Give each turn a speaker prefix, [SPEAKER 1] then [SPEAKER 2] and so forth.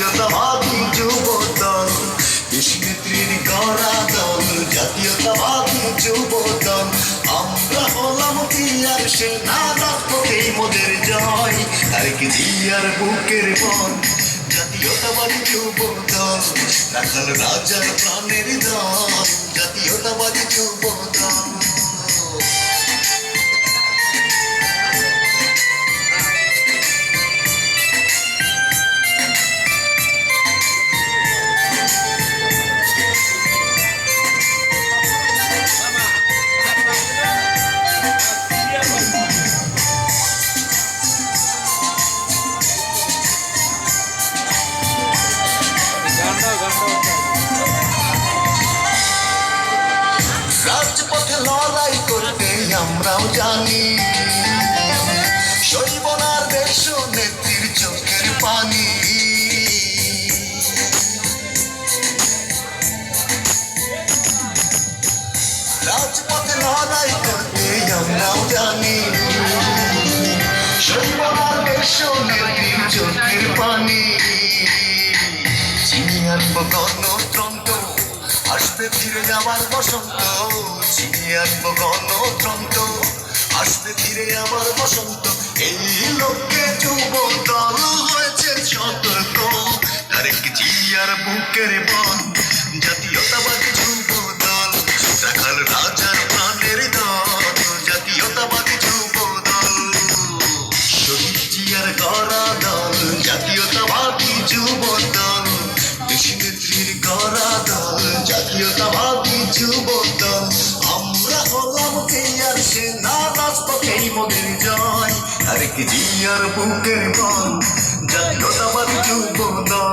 [SPEAKER 1] জাতীয়তাবাদী যুবদল। দল দেশনেত্রীর গড়া দল জাতীয়তাবাদী যুবদল। আমরা হলাম তিয়ার সেনা রাষ্ট্রকেই মোদের জয়। তারেক জিয়ার বুকের বন, জাতীয়তাবাদী যুবদল। রাখাল রাজার প্রাণের দল। রাজপথে লড়াই করতে আমরাও জানি। শৈবনার দেশ নেত্রীর চোখের পানি। রাজপথে লড়াই করতে আমরাও জানি। আসবে ফিরে যাবার বসন্ত চিনি আনব গণতন্ত্র। আসতে ফিরে আমার বসন্ত, এই লোককে যুব দল হয়েছে সতর্ক। বুকের বন জিয়ার বুকের বল জাতীয়তাবাদী যুব দল